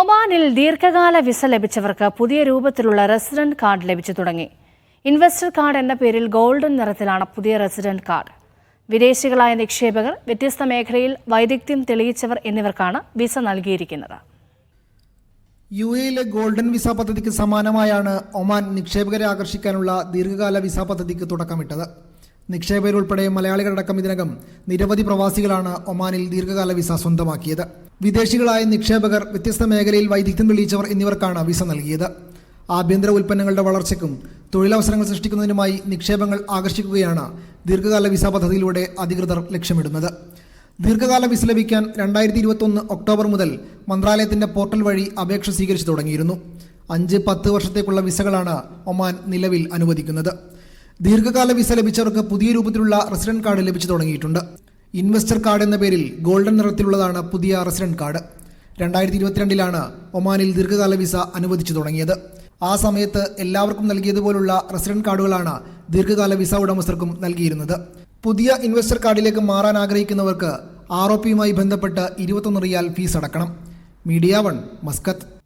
ഒമാനിൽ ദീർഘകാല വിസ ലഭിച്ചവർക്ക് പുതിയ രൂപത്തിലുള്ള റെസിഡന്റ് കാർഡ് ലഭിച്ചു തുടങ്ങി. ഇൻവെസ്റ്റർ കാർഡ് എന്ന പേരിൽ ഗോൾഡൻ നിറത്തിലാണ് പുതിയ റെസിഡന്റ് കാർഡ്. വിദേശികളായ നിക്ഷേപകർ വ്യത്യസ്ത മേഖലയിൽ വൈദഗ്ധ്യം തെളിയിച്ചവർ എന്നിവർക്കാണ് വിസ നൽകിയിരിക്കുന്നത്. യു എയിലെ ഗോൾഡൻ വിസ പദ്ധതിക്ക് സമാനമായാണ് ഒമാൻ നിക്ഷേപകരെ ആകർഷിക്കാനുള്ള ദീർഘകാല വിസ പദ്ധതിക്ക് തുടക്കമിട്ടത്. നിക്ഷേപകരുൾപ്പെടെ മലയാളികളടക്കം ഇതിനകം നിരവധി പ്രവാസികളാണ് ഒമാനിൽ ദീർഘകാല വിസ സ്വന്തമാക്കിയത്. വിദേശികളായ നിക്ഷേപകർ വ്യത്യസ്ത മേഖലയിൽ വൈദഗ്ധ്യം തെളിയിച്ചവർ എന്നിവർക്കാണ് വിസ നൽകിയത്. ആഭ്യന്തര ഉൽപ്പന്നങ്ങളുടെ വളർച്ചയ്ക്കും തൊഴിലവസരങ്ങൾ സൃഷ്ടിക്കുന്നതിനുമായി നിക്ഷേപങ്ങൾ ആകർഷിക്കുകയാണ് ദീർഘകാല വിസ പദ്ധതിയിലൂടെ അധികൃതർ ലക്ഷ്യമിടുന്നത്. ദീർഘകാല വിസ ലഭിക്കാൻ രണ്ടായിരത്തി ഇരുപത്തൊന്ന് ഒക്ടോബർ മുതൽ മന്ത്രാലയത്തിന്റെ പോർട്ടൽ വഴി അപേക്ഷ സ്വീകരിച്ചു തുടങ്ങിയിരുന്നു. അഞ്ച് പത്ത് വർഷത്തേക്കുള്ള വിസകളാണ് ഒമാൻ നിലവിൽ അനുവദിക്കുന്നത്. ദീർഘകാല വിസ ലഭിച്ചവർക്ക് പുതിയ രൂപത്തിലുള്ള റെസിഡന്റ് കാർഡ് ലഭിച്ചു തുടങ്ങിയിട്ടുണ്ട്. ഇൻവെസ്റ്റർ കാർഡ് എന്ന പേരിൽ ഗോൾഡൻ നിറത്തിലുള്ളതാണ് പുതിയ റെസിഡന്റ് കാർഡ്. രണ്ടായിരത്തി ഇരുപത്തിരണ്ടിലാണ് ഒമാനിൽ ദീർഘകാല വിസ അനുവദിച്ചു തുടങ്ങിയത്. ആ സമയത്ത് എല്ലാവർക്കും നൽകിയതുപോലുള്ള റെസിഡന്റ് കാർഡുകളാണ് ദീർഘകാല വിസ ഉടമസ്ഥർക്കും നൽകിയിരുന്നത്. പുതിയ ഇൻവെസ്റ്റർ കാർഡിലേക്ക് മാറാൻ ആഗ്രഹിക്കുന്നവർക്ക് ആർ ഒ പിയുമായി ബന്ധപ്പെട്ട് ഇരുപത്തൊന്ന് റിയാൽ ഫീസ് അടക്കണം. Media one Muscat.